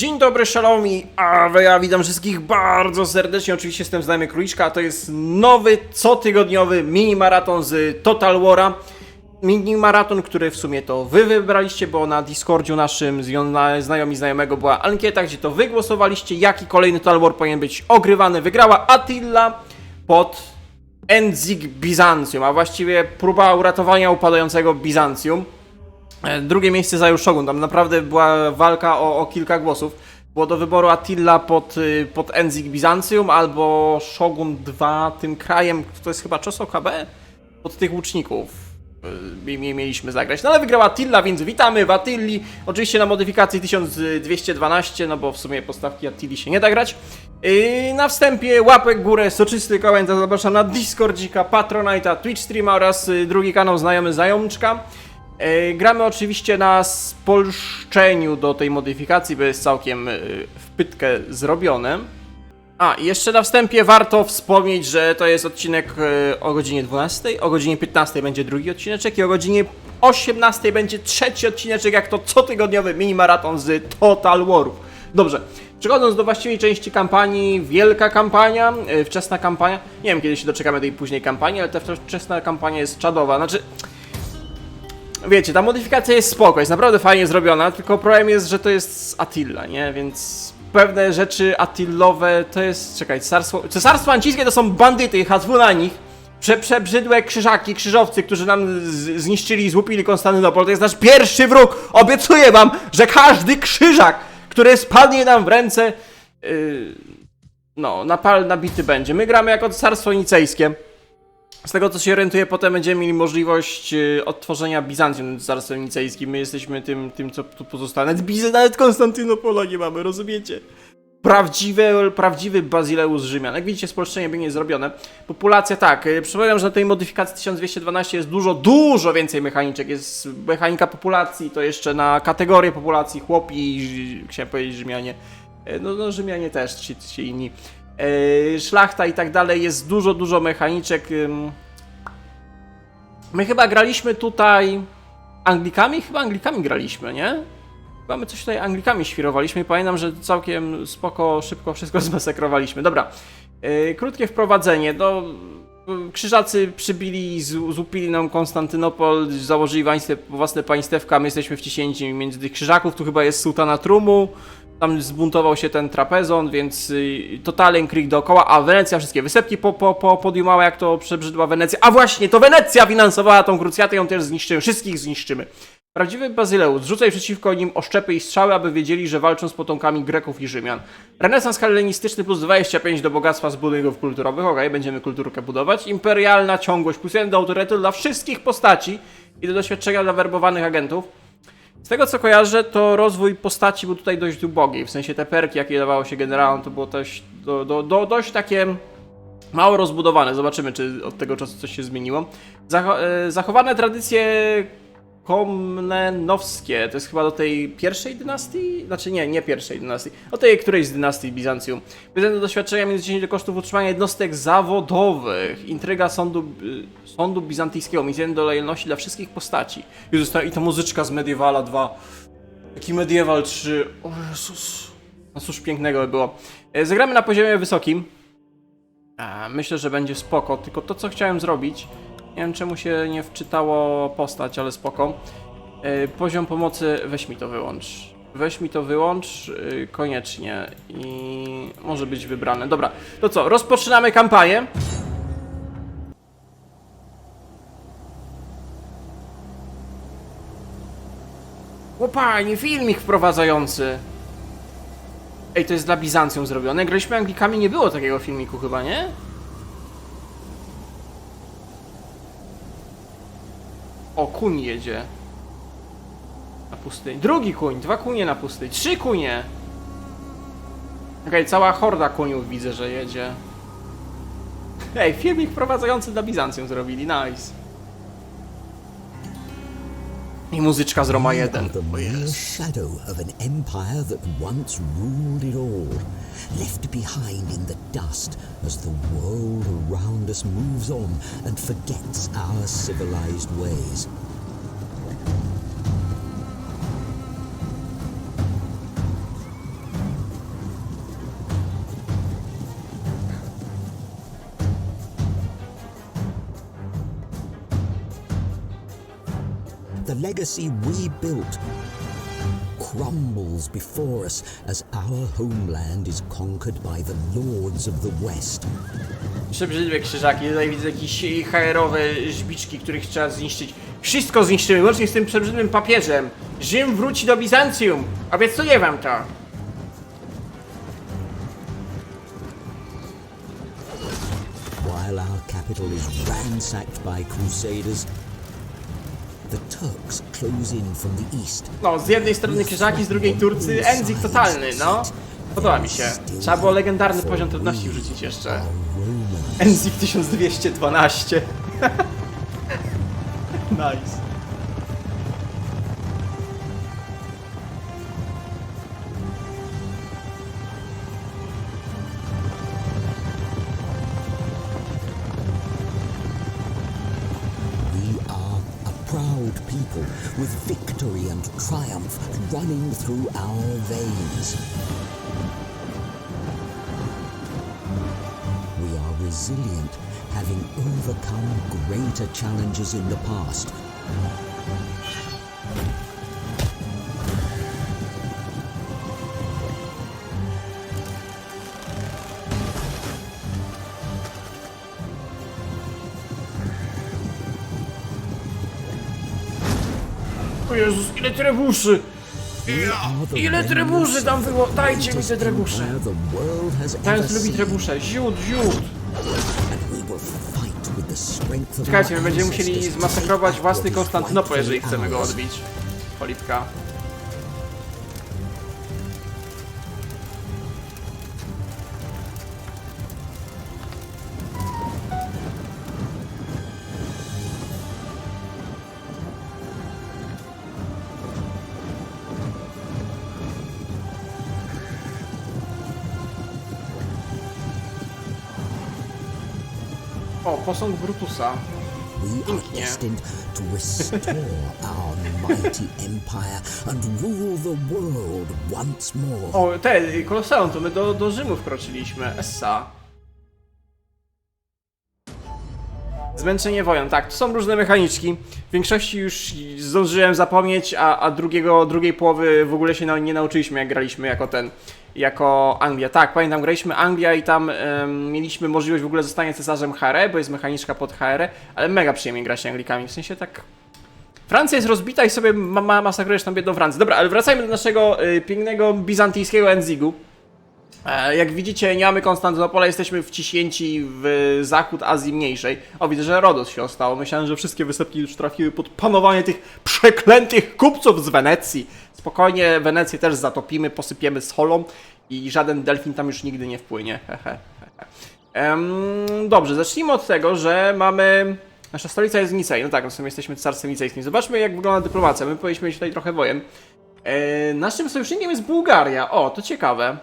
Dzień dobry, szalomi, a ja witam wszystkich bardzo serdecznie, oczywiście jestem znajomy Króliczka, a to jest nowy, cotygodniowy mini maraton z Total War'a. Mini maraton, który w sumie to wy wybraliście, bo na Discordzie naszym znajomi znajomego była ankieta, gdzie to wy głosowaliście, jaki kolejny Total War powinien być ogrywany. Wygrała Attila pod Enzig Bizancjum, a właściwie próba uratowania upadającego Bizancjum. E, Drugie miejsce zajął Shogun. Tam naprawdę była walka o, o kilka głosów. Było do wyboru Attila pod, y, pod Enzig Bizancjum albo Shogun 2 tym krajem, to jest chyba Czoso KB? Pod tych łuczników y, mi- mieliśmy zagrać. No ale wygrała Attila, więc witamy w Attilli. Oczywiście na modyfikacji 1212, no bo w sumie postawki Attilli się nie da grać. Yy, na wstępie łapek górę, soczysty komentarz, zapraszam na Discordzika, Patronite'a, Twitch Streama oraz y, drugi kanał Znajomy Zajączka. E, Gramy oczywiście na spolszczeniu do tej modyfikacji, bo jest całkiem e, w pytkę zrobione. A, jeszcze na wstępie warto wspomnieć, że to jest odcinek e, o godzinie 12, o godzinie 15 będzie drugi odcineczek i o godzinie 18 będzie trzeci odcineczek, jak to cotygodniowy mini maraton z Total Warów. Dobrze, przechodząc do właściwej części kampanii, wielka kampania, wczesna kampania, nie wiem kiedy się doczekamy tej późnej kampanii, ale ta wczesna kampania jest czadowa, znaczy Wiecie, ta modyfikacja jest spoko, jest naprawdę fajnie zrobiona, tylko problem jest, że to jest Attila, nie? Więc pewne rzeczy Attilowe to jest... Czekaj, cesarstwo... Cesarstwo Ancizkie to są bandyty, hasło na nich. Prze, przebrzydłe krzyżaki, krzyżowcy, którzy nam zniszczyli i złupili Konstantynopol. To jest nasz pierwszy wróg! Obiecuję wam, że każdy krzyżak, który spadnie nam w ręce... Yy, no, napal nabity będzie. My gramy jako cesarstwo nicejskie. Z tego co się orientuję, potem będziemy mieli możliwość y, odtworzenia Bizancjum Cesarstwem Nicejskim. My jesteśmy tym, tym co tu pozostało. Nawet, nawet Konstantynopola nie mamy, rozumiecie? Prawdziwy, prawdziwy Bazileus Rzymian. Jak widzicie, spolszczenie będzie zrobione. Populacja tak, y, przypominam, że na tej modyfikacji 1212 jest dużo, dużo więcej mechaniczek. Jest mechanika populacji, to jeszcze na kategorię populacji, chłopi, chciałem powiedzieć Rzymianie. Y, No, no Rzymianie też, ci, ci inni. Yy, szlachta i tak dalej, jest dużo, dużo mechaniczek. My chyba graliśmy tutaj Anglikami? Chyba Anglikami graliśmy, nie? Chyba my coś tutaj Anglikami świrowaliśmy i pamiętam, że całkiem spoko, szybko wszystko zmasakrowaliśmy. Dobra, yy, krótkie wprowadzenie. No, yy, krzyżacy przybili, złupili nam Konstantynopol, założyli państwo, własne państewka, my jesteśmy wciśnięci między tych krzyżaków, tu chyba jest sułtana Trumu, tam zbuntował się ten trapezon, więc y, totalen krik dookoła, a Wenecja wszystkie wysepki po, po, po podjumała, jak to przebrzydła Wenecja. A właśnie, to Wenecja finansowała tą krucjatę, ją też zniszczymy, wszystkich zniszczymy. Prawdziwy Bazyleus, rzucaj przeciwko nim oszczepy i strzały, aby wiedzieli, że walczą z potomkami Greków i Rzymian. Renesans hellenistyczny plus 25 do bogactwa z budynków kulturowych, okej, będziemy kulturkę budować. Imperialna ciągłość plus 1 do autorytetu dla wszystkich postaci i do doświadczenia dla werbowanych agentów. Z tego co kojarzę, to rozwój postaci był tutaj dość ubogi. W sensie te perki, jakie dawało się generałom, to było dość, do, do, do, dość takie mało rozbudowane. Zobaczymy, czy od tego czasu coś się zmieniło. E, zachowane tradycje komnenowskie, to jest chyba do tej pierwszej dynastii? Znaczy nie, nie pierwszej dynastii, do tej którejś z dynastii Bizancjum. Do doświadczenia minus 10 do kosztów utrzymania jednostek zawodowych. Intryga sądu, y, sądu bizantyjskiego, 1 do lojalności dla wszystkich postaci. Jezus, ta, i ta muzyczka z Medievala 2. Taki Medieval 3. O Jezus. No cóż, pięknego by było. E, Zagramy na poziomie wysokim. Myślę, że będzie spoko, tylko to co chciałem zrobić, nie wiem czemu się nie wczytało postać, ale spoko. E, Poziom pomocy, weź mi to wyłącz. Weź mi to wyłącz y, koniecznie i może być wybrane. Dobra, to co, rozpoczynamy kampanię. Łopanie, filmik wprowadzający. Ej, to jest dla Bizancjum zrobione. Graliśmy Anglikami, nie było takiego filmiku chyba, nie? O, kuń jedzie. Na pustyni. Drugi kuń, dwa kunie na pustyni, trzy kunie. Okej, cała horda kuniów widzę, że jedzie. Ej, filmik wprowadzający dla Bizancjum zrobili, nice. I muzyczka z Roma 1. the mere shadow of an empire that once ruled it all, left behind in the dust as the world around us moves on and forgets our civilized ways. Legacy we built crumbles before us as our homeland is conquered by the lords of the West. Przebrzydłe krzyżaki, tutaj widzę jakieś HR-owe żbiczki, których trzeba zniszczyć. Wszystko zniszczymy, łącznie z tym przebrzydłym papieżem. Rzym wróci do Bizancjum. Obiecuję wam to. While our capital is ransacked by crusaders, No, z jednej strony krzyżaki, z drugiej Turcy. Enzik totalny, no. Podoba mi się. Trzeba było legendarny poziom trudności wrzucić jeszcze. Enzik 1212. nice. With victory and triumph running through our veins. We are resilient, having overcome greater challenges in the past. Jezus, ile trebuszy! Ile trebuszy tam było? Dajcie mi te trebusze. Teraz lubi trebusze. Ziut, ziut. Czekajcie, my będziemy musieli zmasakrować własny Konstantynopol, jeżeli chcemy go odbić. Polipka. Posąg Brutusa. We are destined to restore our mighty empire and rule the world once more. O, te, Koloseum, to my do, do Rzymu wkroczyliśmy. Essa. Zmęczenie woją, tak, to są różne mechaniczki. W większości już zdążyłem zapomnieć, a, a drugiego, drugiej połowy w ogóle się nie nauczyliśmy, jak graliśmy jako ten, jako Anglia. Tak, pamiętam, graliśmy Anglia i tam em, mieliśmy możliwość w ogóle zostania cesarzem HR, bo jest mechaniczka pod HR, ale mega przyjemnie grać Anglikami, w sensie tak... Francja jest rozbita i sobie ma, ma masakrujesz tam biedną Francję. Dobra, ale wracajmy do naszego y, pięknego bizantyjskiego Enzigu. E, jak widzicie, nie mamy Konstantynopola, jesteśmy wciśnięci w zachód Azji Mniejszej. O, widzę, że Rodos się ostało. Myślałem, że wszystkie wysepki już trafiły pod panowanie tych przeklętych kupców z Wenecji. Spokojnie, Wenecję też zatopimy, posypiemy solą i żaden delfin tam już nigdy nie wpłynie. Hehe. Em, dobrze, zacznijmy od tego, że mamy... Nasza stolica jest Nicei. No tak, no w sumie jesteśmy carstwem nicejskim. Zobaczmy, jak wygląda dyplomacja. My powinniśmy mieć tutaj trochę wojen. E, naszym sojusznikiem jest Bułgaria. O, to ciekawe.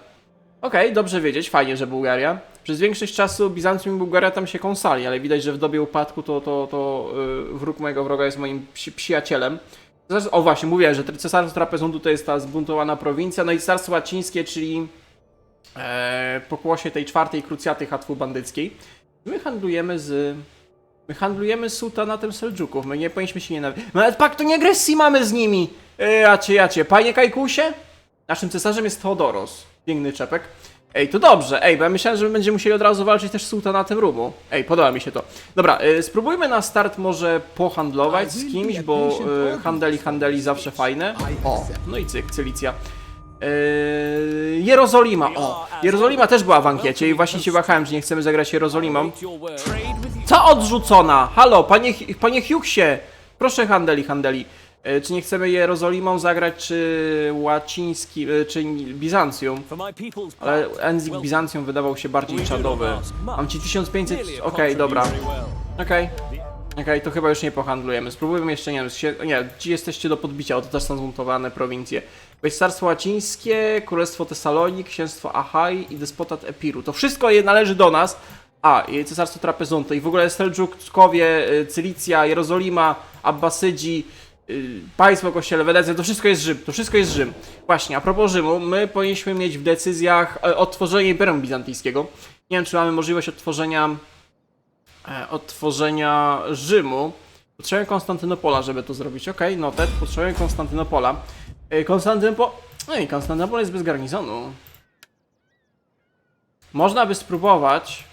Okej, dobrze wiedzieć, fajnie, że Bułgaria. Przez większość czasu Bizancjum i Bułgaria tam się kąsali, ale widać, że w dobie upadku to, to, to yy, wróg mojego wroga jest moim psi przyjacielem. Zresztą- O właśnie, mówiłem, że cesarstwo Trapezundu to jest ta zbuntowana prowincja, no i cesarstwo łacińskie, czyli e, pokłosie tej czwartej krucjaty Hatwu bandyckiej. My handlujemy z... My handlujemy z sułtanatem Seldżuków, my nie powinniśmy się nie nawet... Paktu nieagresji mamy z nimi! E, jacie, jacie, panie Kajkusie? Naszym cesarzem jest Teodoros. Piękny czepek. Ej, to dobrze. Ej, bo ja myślałem, że my będziemy musieli od razu walczyć też z sułtanatem Rumu. Ej, podoba mi się to. Dobra, y, spróbujmy na start może pohandlować z kimś, bo y, handeli, handeli zawsze fajne. O, no i cyk, Cylicja. Yy, Jerozolima, o. Jerozolima też była w ankiecie i właśnie się wahałem, czy nie chcemy zagrać Jerozolimą. Co odrzucona? Halo, panie, panie Hughesie! Proszę handeli, handeli. E, Czy nie chcemy Jerozolimą zagrać, czy łaciński, e, czy Bizancjum? Ale Enzik Bizancjum wydawał się bardziej czadowy. Mam ci 1500... Okej, dobra. Okej. Okej, to chyba już nie pohandlujemy. Spróbujmy jeszcze, nie wiem, się, nie, ci jesteście do podbicia, o to też są zmontowane prowincje. Weź Carstwo Łacińskie, Królestwo Tesalonik, Księstwo Achai i Despotat Epiru. To wszystko je należy do nas. A, i Cesarstwo Trapezunto i w ogóle Seldżukowie, y, Cylicja, Jerozolima, Abbasydzi, y, Państwo Kościele, Wenecja, to wszystko jest Rzym, to wszystko jest Rzym. Właśnie, a propos Rzymu, my powinniśmy mieć w decyzjach e, odtworzenie Imperium Bizantyjskiego. Nie wiem, czy mamy możliwość odtworzenia, e, odtworzenia Rzymu. Potrzebuję Konstantynopola, żeby to zrobić. Okej, noted, potrzebuję Konstantynopola. Yy, Konstantynopol... No i Konstantynopol jest bez garnizonu. Można by spróbować,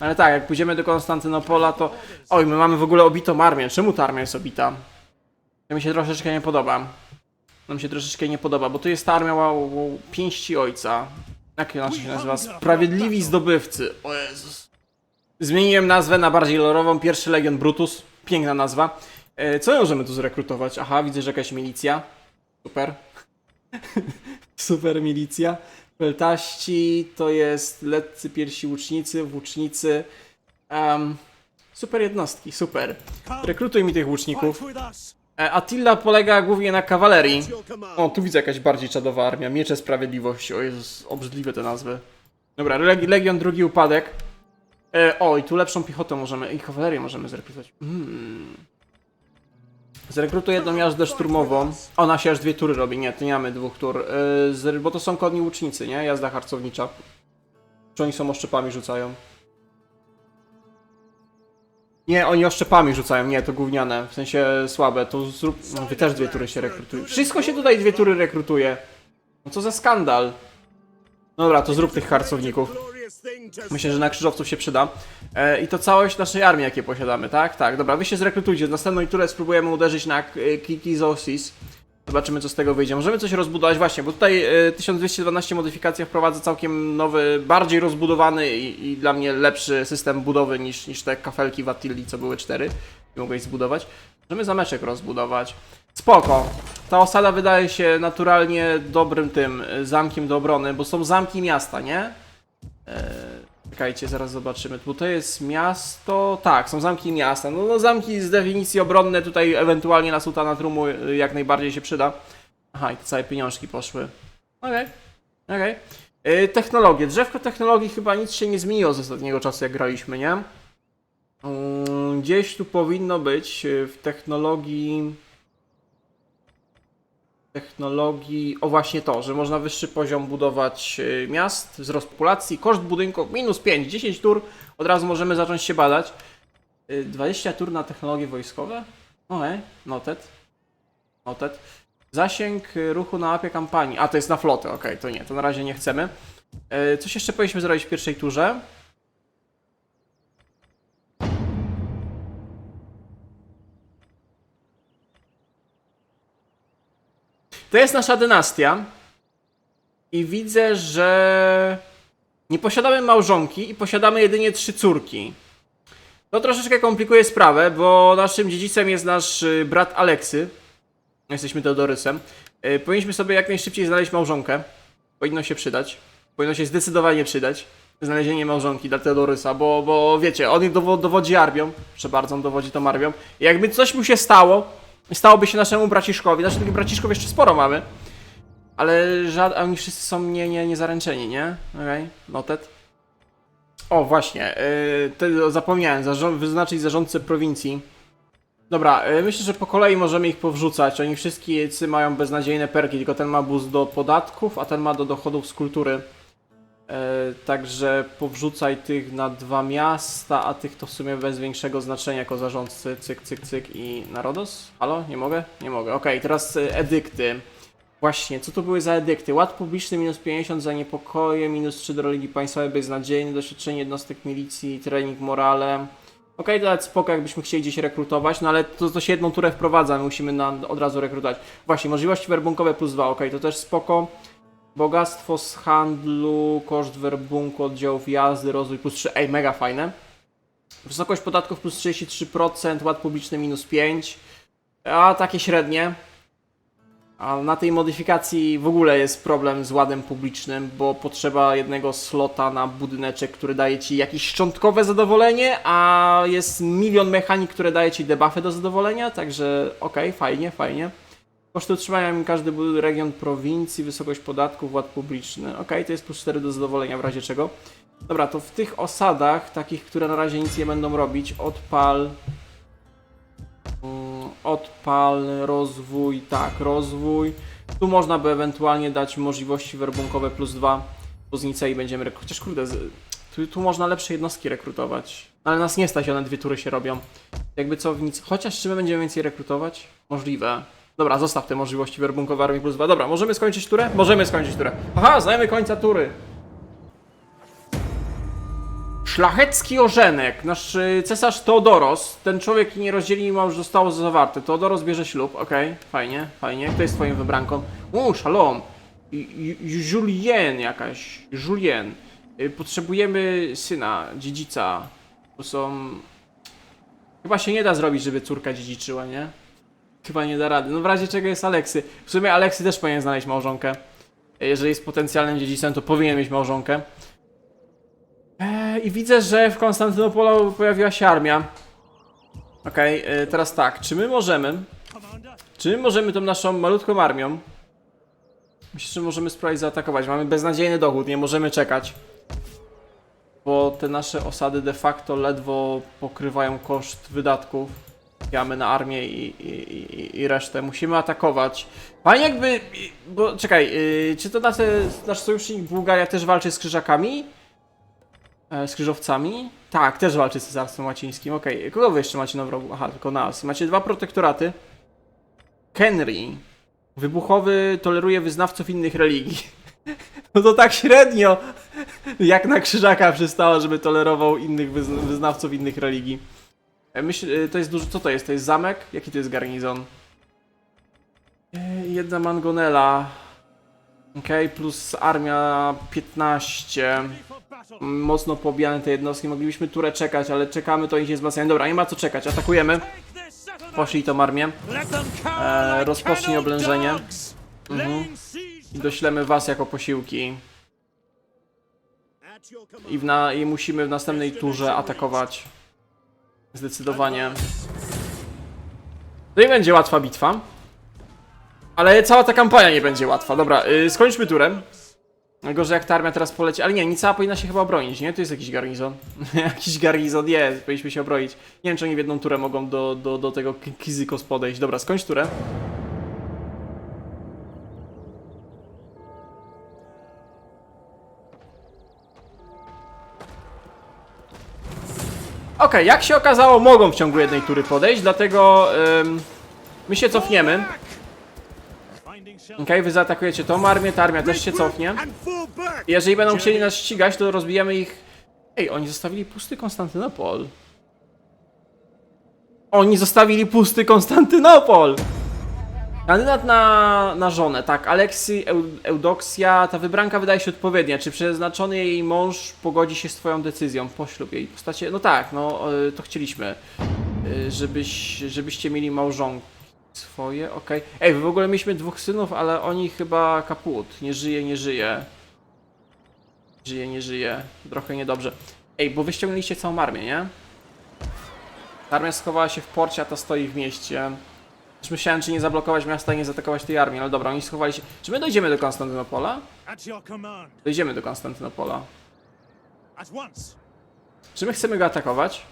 ale tak, jak pójdziemy do Konstantynopola, to... Oj, my mamy w ogóle obitą armię. Czemu ta armia jest obita? To mi się troszeczkę nie podoba. Nam się troszeczkę nie podoba, bo tu jest ta armia ła- ła- pięści ojca. Jak ona się nazywa? Sprawiedliwi zdobywcy. O Jezus. Zmieniłem nazwę na bardziej lorową. Pierwszy Legion Brutus. Piękna nazwa. E, co możemy tu zrekrutować? Aha, widzę, że jakaś milicja. Super. Super milicja. Peltaści to jest letcy pierwsi łucznicy, włócznicy. Em, super jednostki, super. Rekrutuj mi tych łuczników. E, Attila polega głównie na kawalerii. O, tu widzę jakaś bardziej czadowa armia. Miecze Sprawiedliwości. O Jezus, obrzydliwe te nazwy. Dobra, Leg- Legion drugi upadek. E, o, i tu lepszą piechotę możemy, i kawalerię możemy zrekrutować. Mm. Zrekrutuję jedną jazdę szturmową. Ona się aż dwie tury robi. Nie, to nie mamy dwóch tur. E, z, bo to są konni łucznicy, nie? Jazda harcownicza. Czy oni są oszczepami rzucają? Nie, oni oszczepami rzucają, nie, to gówniane, w sensie słabe, to zrób... No, wy też dwie tury się rekrutuje. Wszystko się tutaj dwie tury rekrutuje. No co za skandal. Dobra, to zrób tych harcowników. Myślę, że na krzyżowców się przyda. E, I to całość naszej armii, jakie posiadamy, tak? Tak, dobra, wy się zrekrutujcie. W następną turę spróbujemy uderzyć na e, Kikizosis. Zobaczymy, co z tego wyjdzie. Możemy coś rozbudować, właśnie, bo tutaj e, 1212 modyfikacja wprowadza całkiem nowy, bardziej rozbudowany i, i dla mnie lepszy system budowy niż, niż te kafelki w co były cztery i mogłeś zbudować. Możemy zameczek rozbudować. Spoko. Ta osada wydaje się naturalnie dobrym tym e, zamkiem do obrony, bo są zamki miasta, nie? Czekajcie, zaraz zobaczymy. Bo to jest miasto. Tak, są zamki miasta. No, no zamki z definicji obronne tutaj ewentualnie na sultana Trumu y, jak najbardziej się przyda. Aha, i te całe pieniążki poszły. Okej, okej. Y, Technologie. Drzewko technologii chyba nic się nie zmieniło z ostatniego czasu, jak graliśmy, nie? Mm, Gdzieś tu powinno być y, w technologii technologii, o właśnie to, że można wyższy poziom budować y, miast, wzrost populacji, koszt budynków minus 5, 10 tur, od razu możemy zacząć się badać. Y, 20 tur na technologie wojskowe? Okej, noted. Noted. Zasięg y, ruchu na mapie kampanii. A, to jest na flotę, okej, to nie, to na razie nie chcemy. Y, Coś jeszcze powinniśmy zrobić w pierwszej turze. To jest nasza dynastia. I widzę, że nie posiadamy małżonki i posiadamy jedynie trzy córki. To troszeczkę komplikuje sprawę, bo naszym dziedzicem jest nasz y, brat Aleksy. Jesteśmy Teodorysem. Y, Powinniśmy sobie jak najszybciej znaleźć małżonkę. Powinno się przydać. Powinno się zdecydowanie przydać. Znalezienie małżonki dla Teodorysa, bo, bo wiecie, on dowo- dowodzi armią. Proszę bardzo, on dowodzi tą armią. I jakby coś mu się stało, stałoby się naszemu braciszkowi, znaczy tych braciszków jeszcze sporo mamy, ale żad, oni wszyscy są nie, nie, nie zaręczeni, nie? Okej, noted. O, właśnie, yy, zapomniałem, wyznaczyć zarządcę prowincji. Dobra, yy, myślę, że po kolei możemy ich powrzucać. Oni wszyscy mają beznadziejne perki, tylko ten ma boost do podatków, a ten ma do dochodów z kultury. Yy, także powrzucaj tych na dwa miasta, a tych to w sumie bez większego znaczenia jako zarządcy. Cyk, cyk, cyk i Narodos? Halo? Nie mogę? Nie mogę. Okej, teraz y, edykty. Właśnie, co to były za edykty? Ład publiczny minus 50 za niepokoje, minus 3 do religii państwowej, beznadziejny, doświadczenie jednostek milicji, trening morale. Okej, to nawet spoko, jakbyśmy chcieli gdzieś rekrutować, no ale to, to się jedną turę wprowadza, my musimy na, od razu rekrutować. Właśnie, możliwości werbunkowe plus 2, okej, to też spoko. Bogactwo z handlu, koszt werbunku, oddziałów jazdy, rozwój plus 3, ej, mega fajne. Wysokość podatków plus 33%, ład publiczny minus 5, a takie średnie. A na tej modyfikacji w ogóle jest problem z ładem publicznym, bo potrzeba jednego slota na budyneczek, który daje ci jakieś szczątkowe zadowolenie, a jest milion mechanik, które daje ci debuffy do zadowolenia, także okej, fajnie, fajnie. Koszty utrzymania mi każdy region prowincji, wysokość podatków, ład publiczny. Okej, to jest plus 4 do zadowolenia w razie czego. Dobra, to w tych osadach, takich, które na razie nic nie będą robić, odpal Mm, Odpal, rozwój, tak, rozwój. Tu można by ewentualnie dać możliwości werbunkowe plus dwa. Poznicę i będziemy. Chociaż kurde, tu, tu można lepsze jednostki rekrutować. Ale nas nie stać, one dwie tury się robią. Jakby co w nic. Chociaż czy my będziemy więcej rekrutować? Możliwe. Dobra, zostaw te możliwości werbunkowe Armii plus 2. Dobra, możemy skończyć turę? Możemy skończyć turę. Aha, znajemy końca tury. Szlachecki Orzenek, nasz y, cesarz Teodoros, ten człowiek nie rozdzieli ma już zostało zawarte. Teodoros bierze ślub, okej, fajnie, fajnie. Kto jest twoim wybranką? Uuu, szalom. Ju- Ju- Julien jakaś, Julien. Y, Potrzebujemy syna, dziedzica. To są... Chyba się nie da zrobić, żeby córka dziedziczyła, nie? Chyba nie da rady. No w razie czego jest Aleksy. W sumie Aleksy też powinien znaleźć małżonkę. Jeżeli jest potencjalnym dziedzicem, to powinien mieć małżonkę. Eee, I widzę, że w Konstantynopolu pojawiła się armia. Okej, e, teraz tak, czy my możemy... Czy my możemy tą naszą malutką armią... Myślę, że możemy spróbować zaatakować. Mamy beznadziejny dochód, nie możemy czekać. Bo te nasze osady de facto ledwo pokrywają koszt wydatków. Mamy na armię i, i, i, resztę. Musimy atakować. Panie jakby... Bo czekaj, yy, czy to nasze, nasz sojusznik Bułgaria też walczy z krzyżakami? E, z krzyżowcami? Tak, też walczy z Cesarstwem Łacińskim. Okej, kogo wy jeszcze macie na wrogu? Aha, tylko nas. Macie dwa protektoraty. Henry. Wybuchowy toleruje wyznawców innych religii. No to tak średnio. Jak na krzyżaka przystało, żeby tolerował innych wyzn- wyznawców innych religii. E, Myśl, e, to jest dużo. Co to jest? To jest zamek? Jaki to jest garnizon? E, Jedna mangonela. Okej, plus armia 15. Mocno pobijane te jednostki. Moglibyśmy turę czekać, ale czekamy, to ich nie wzmacniają. Dobra, nie ma co czekać. Atakujemy. Poszli tą armię. E, rozpocznij oblężenie. Mhm. I doślemy was jako posiłki. I, na, I musimy w następnej turze atakować. Zdecydowanie. To nie będzie łatwa bitwa. Ale cała ta kampania nie będzie łatwa. Dobra, yy, skończmy turem. Gorzej jak ta armia teraz poleci. Ale nie, Nicea powinna się chyba obronić, nie? To jest jakiś garnizon. jakiś garnizon jest, powinniśmy się obronić. Nie wiem, czy oni w jedną turę mogą do, do, do tego Ki- Kizykos podejść. Dobra, skończ turę. Okej, jak się okazało, mogą w ciągu jednej tury podejść, dlatego ym, my się cofniemy. Okej, wy zaatakujecie tą armię, ta armia też się cofnie. Jeżeli będą chcieli nas ścigać, to rozbijemy ich... Ej, oni zostawili pusty Konstantynopol. Oni zostawili pusty Konstantynopol! Kandydat na, na żonę, tak, Aleksy Eu, Eudoksja, ta wybranka wydaje się odpowiednia. Czy przeznaczony jej mąż pogodzi się z twoją decyzją? Poślub jej postacie. No tak, no y, to chcieliśmy. Y, Żebyś, żebyście mieli małżonki swoje, okej. Ej, w ogóle mieliśmy dwóch synów, ale oni chyba kaput. Nie żyje, nie żyje. Żyje, nie żyje. Trochę niedobrze. Ej, bo wyściągnęliście całą armię, nie? Armia schowała się w porcie, a ta stoi w mieście. Już myślałem, czy nie zablokować miasta i nie zaatakować tej armii, ale dobra, oni schowali się. Czy my dojdziemy do Konstantynopola? Dojdziemy do Konstantynopola. Czy my chcemy go atakować?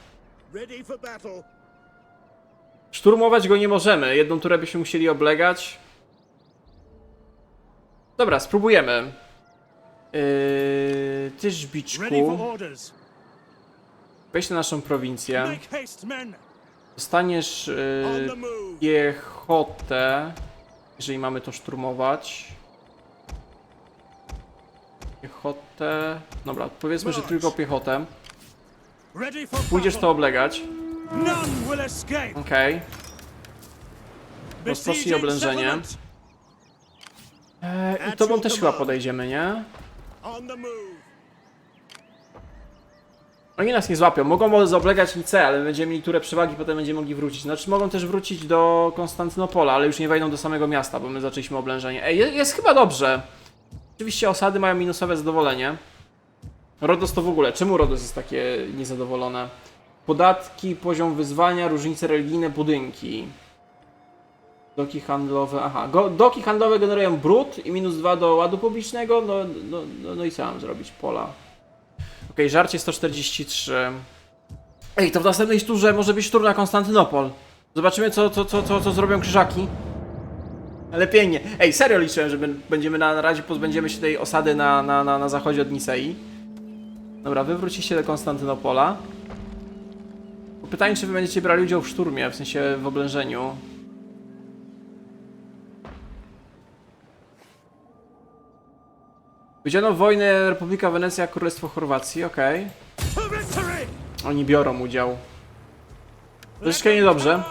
Szturmować go nie możemy. Jedną turę byśmy musieli oblegać. Dobra, spróbujemy. Yy, ty żbiczku, wejdź na naszą prowincję. Dostaniesz yy, piechotę, jeżeli mamy to szturmować. Piechotę. Dobra, powiedzmy, że tylko piechotę. Pójdziesz to oblegać. Okej. Rozpocznij oblężenie. Eee, I tobą też chyba podejdziemy, nie? Oni nas nie złapią. Mogą może zaoblegać Nicea, ale my będziemy mieli turę przewagi, potem będziemy mogli wrócić. Znaczy mogą też wrócić do Konstantynopola, ale już nie wejdą do samego miasta, bo my zaczęliśmy oblężenie. Ej, je- jest chyba dobrze. Oczywiście osady mają minusowe zadowolenie. Rodos to w ogóle. Czemu Rodos jest takie niezadowolone? Podatki, poziom wyzwania, różnice religijne, budynki. Doki handlowe, aha. Go, doki handlowe generują brud i minus 2 do ładu publicznego. No, no, no, no i co mam zrobić? Pola. Okej, żarcie 143. Ej, to w następnej turze może być tur na Konstantynopol. Zobaczymy, co, co, co, co, co zrobią krzyżaki. Ale pięknie. Ej, serio liczyłem, że będziemy na, na razie pozbędziemy się tej osady na, na, na, na zachodzie od Nisei. Dobra, wy wrócicie do Konstantynopola. pytanie, czy wy będziecie brali udział w szturmie, w sensie w oblężeniu. Wiedziano wojnę Republika Wenecja, Królestwo Chorwacji, okej. Oni biorą udział. Troszeczkę niedobrze.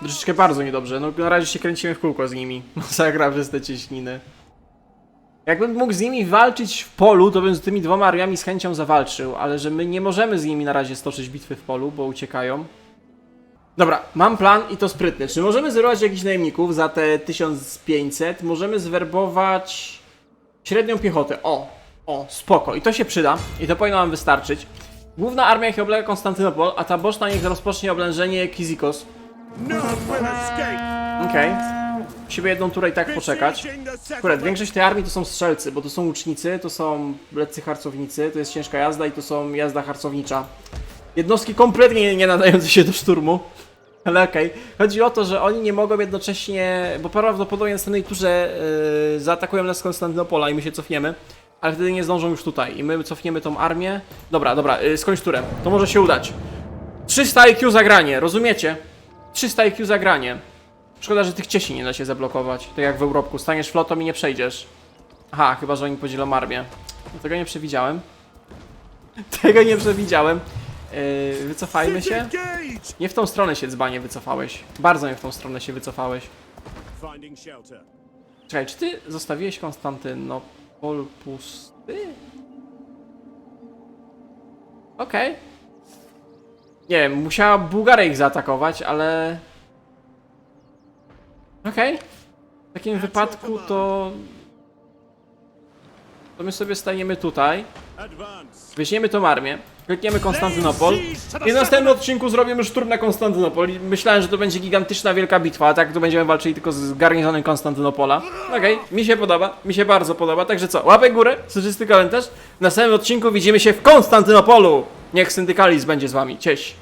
Troszeczkę bardzo niedobrze. No na razie się kręcimy w kółko z nimi. Masakra przez te cieśniny. Jakbym mógł z nimi walczyć w polu, to bym z tymi dwoma armiami z chęcią zawalczył, ale że my nie możemy z nimi na razie stoczyć bitwy w polu, bo uciekają. Dobra, mam plan i to sprytny. Czy możemy zerwać jakichś najemników za te 1500? Możemy zwerbować średnią piechotę. O, o, spoko. I to się przyda. I to powinno nam wystarczyć. Główna armia niech oblega Konstantynopol, a ta boczna niech rozpocznie oblężenie Kizikos. Okej. Musimy jedną turę i tak poczekać. Akurat większość tej armii to są strzelcy, bo to są łucznicy, to są leccy harcownicy, to jest ciężka jazda i to są jazda harcownicza. Jednostki kompletnie nie nadające się do szturmu. Ale okej. Chodzi o to, że oni nie mogą jednocześnie, bo prawdopodobnie w następnej turze yy, zaatakują nas z Konstantynopola i my się cofniemy, ale wtedy nie zdążą już tutaj i my cofniemy tą armię. Dobra, dobra, yy, skończ turę. To może się udać. 300 IQ zagranie, rozumiecie? 300 IQ zagranie. Szkoda, że tych ciesi nie da się zablokować. Tak jak w Europku. Staniesz flotą i nie przejdziesz. Aha, chyba, że oni podzielą armię. Tego nie przewidziałem. Tego nie przewidziałem. Yy, wycofajmy się. Nie w tą stronę się dzbanie wycofałeś. Bardzo nie w tą stronę się wycofałeś. Czekaj, czy ty zostawiłeś Konstantynopol pusty? Okej. Nie wiem, musiała Bułgaria ich zaatakować, ale... Okej. W takim wypadku to... To my sobie staniemy tutaj, weźmiemy tą armię, klikniemy Konstantynopol i w następnym odcinku zrobimy szturm na Konstantynopol i myślałem, że to będzie gigantyczna wielka bitwa, a tak to będziemy walczyli tylko z garnizonem Konstantynopola. Okej, mi się podoba, mi się bardzo podoba, także co, łapek górę, soczysty komentarz. W następnym odcinku widzimy się w Konstantynopolu. Niech syndykalizm będzie z wami, cześć.